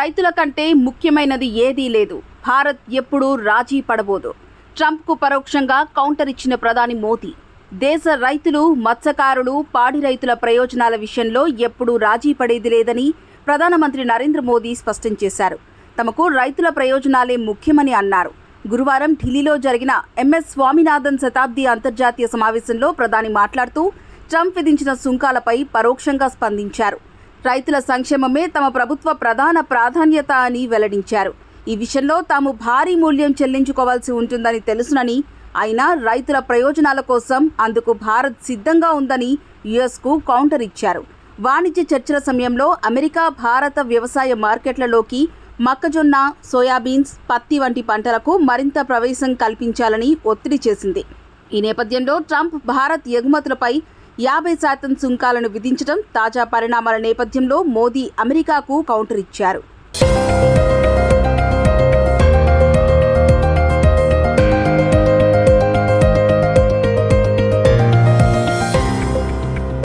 రైతుల కంటే ముఖ్యమైనది ఏదీ లేదు. భారత్ ఎప్పుడూ రాజీ పడబోదు. ట్రంప్కు పరోక్షంగా కౌంటర్ ఇచ్చిన ప్రధాని మోదీ. దేశ రైతులు మత్స్యకారులు పాడి రైతుల ప్రయోజనాల విషయంలో ఎప్పుడూ రాజీ పడేది లేదని ప్రధానమంత్రి నరేంద్ర మోదీ స్పష్టం చేశారు. తమకు రైతుల ప్రయోజనాలే ముఖ్యమని అన్నారు. గురువారం ఢిల్లీలో జరిగిన ఎంఎస్ స్వామినాథన్ శతాబ్ది అంతర్జాతీయ సమావేశంలో ప్రధాని మాట్లాడుతూ ట్రంప్ విధించిన సుంకాలపై పరోక్షంగా స్పందించారు. రైతుల సంక్షేమమే తమ ప్రభుత్వ ప్రధాన ప్రాధాన్యత అని వెల్లడించారు. ఈ విషయంలో తాము భారీ మూల్యం చెల్లించుకోవాల్సి ఉంటుందని తెలుసునని అయినా రైతుల ప్రయోజనాల కోసం అందుకు భారత్ సిద్ధంగా ఉందని యుఎస్కు కౌంటర్ ఇచ్చారు. వాణిజ్య చర్చల సమయంలో అమెరికా భారత వ్యవసాయ మార్కెట్లలోకి మొక్కజొన్న సోయాబీన్స్ పత్తి వంటి పంటలకు మరింత ప్రవేశం కల్పించాలని ఒత్తిడి చేసింది. ఈ నేపథ్యంలో ట్రంప్ భారత్ ఎగుమతులపై యాభై శాతం సుంకాలను విధించడం తాజా పరిణామాల నేపథ్యంలో మోదీ అమెరికాకు కౌంటర్ ఇచ్చారు.